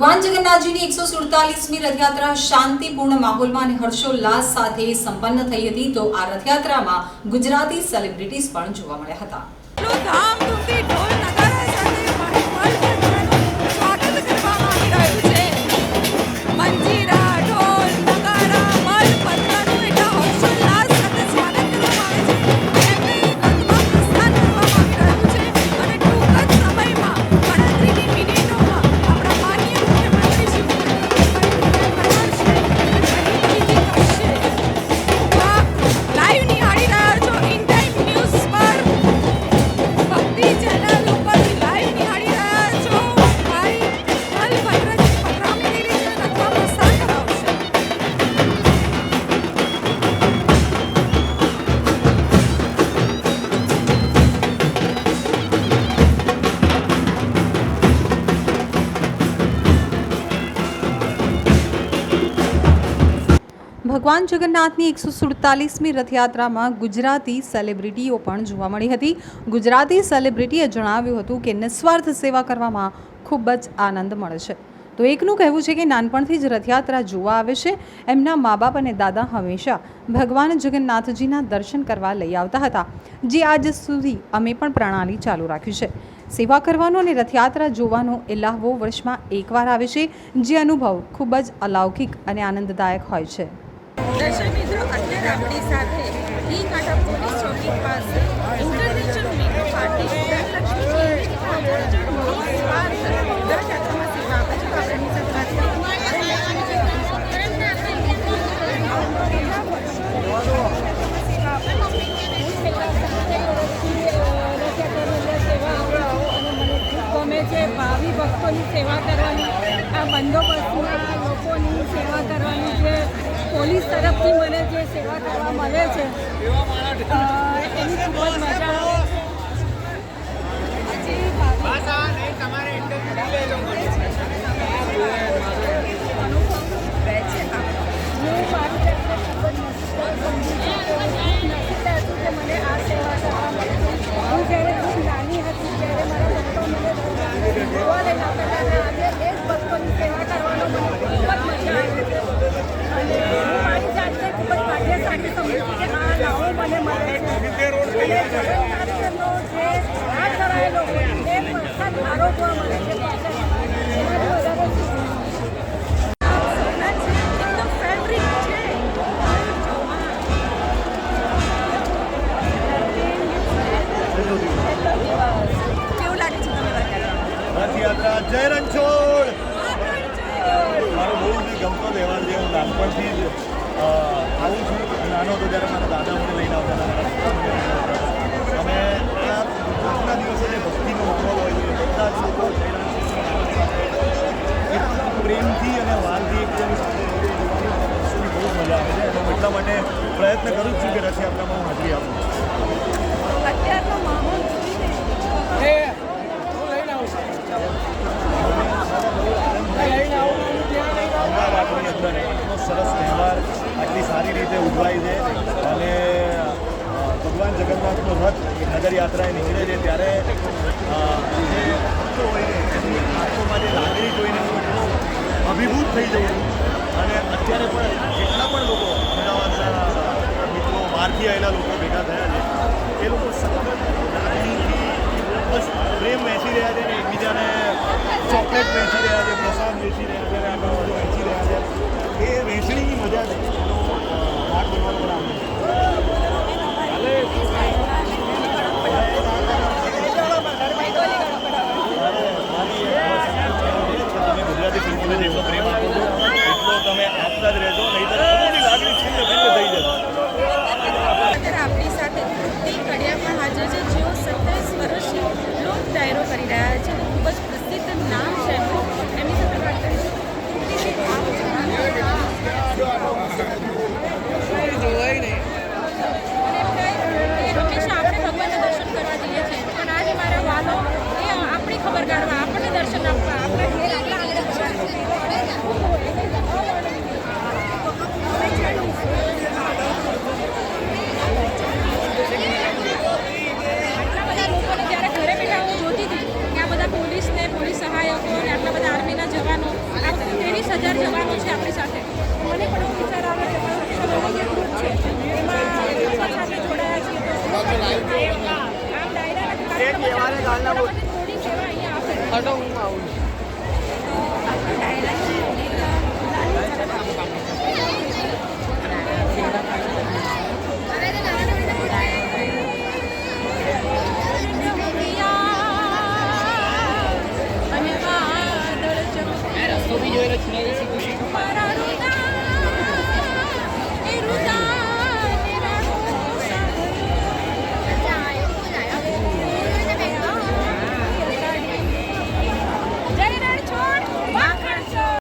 ભગવાન જગન્નાથજીની એકસો સુડતાલીસમી રથયાત્રા શાંતિપૂર્ણ માહોલમાં અને હર્ષોલ્લાસ સાથે સંપન્ન થઈ હતી તો આ રથયાત્રામાં ગુજરાતી સેલિબ્રિટીઝ પણ જોવા મળ્યા હતા. ભગવાન જગન્નાથની એકસો સુડતાલીસમી રથયાત્રામાં ગુજરાતી સેલિબ્રિટીઓ પણ જોવા મળી હતી. ગુજરાતી સેલિબ્રિટીએ જણાવ્યું હતું કે નિસ્વાર્થ સેવા કરવામાં ખૂબ જ આનંદ મળે છે. તો એકનું કહેવું છે કે નાનપણથી જ રથયાત્રા જોવા આવે છે. એમના મા બાપ અને દાદા હંમેશા ભગવાન જગન્નાથજીના દર્શન કરવા લઈ આવતા હતા. જે આજ સુધી અમે પણ પ્રણાલી ચાલુ રાખ્યું છે. સેવા કરવાનો અને રથયાત્રા જોવાનો એ લહાવો વર્ષમાં એકવાર આવે છે, જે અનુભવ ખૂબ જ અલૌકિક અને આનંદદાયક હોય છે. દર્શક મિત્રો અત્યારે આપણી સાથે ઈ કાંઠા પોલીસ ચોકી પાસે ઇન્ટરનેશનલ મેટ્રો પાર્ટી છે. છે ભાવિ ભક્તોની સેવા કરવાની આ બંદોબસ્તમાં લોકોની સેવા કરવાની જે પોલીસ તરફથી મને જે સેવા કરવા મળે છે એની ખૂબ જ મજા આવે. પછી અને જે આ કરાયેલો હોય એ પ્રસાદ આરોગવા મળે છે. એટલા માટે પ્રયત્ન કરું જ છું કે રથયાત્રામાં હું હાજરી આપું. માહોલ અંદર એટલો સરસ તહેવાર આટલી સારી રીતે ઉજવાય છે અને ભગવાન જગન્નાથનો રથ નગરયાત્રાએ નીકળે છે ત્યારે આંખોમાં જે લાગણી જોઈને હું એટલો અભિભૂત થઈ જઉં છું અને અત્યારે પણ બસ પ્રેમ વહેંચી રહ્યા છે ને એકબીજાને ચોકલેટ વહેંચી રહ્યા છે, પ્રસાદ વેચી રહ્યા છે. જવાનો છે આપણી સાથે. મને પણ વિચાર આવે કે મારું છે. અહીંયા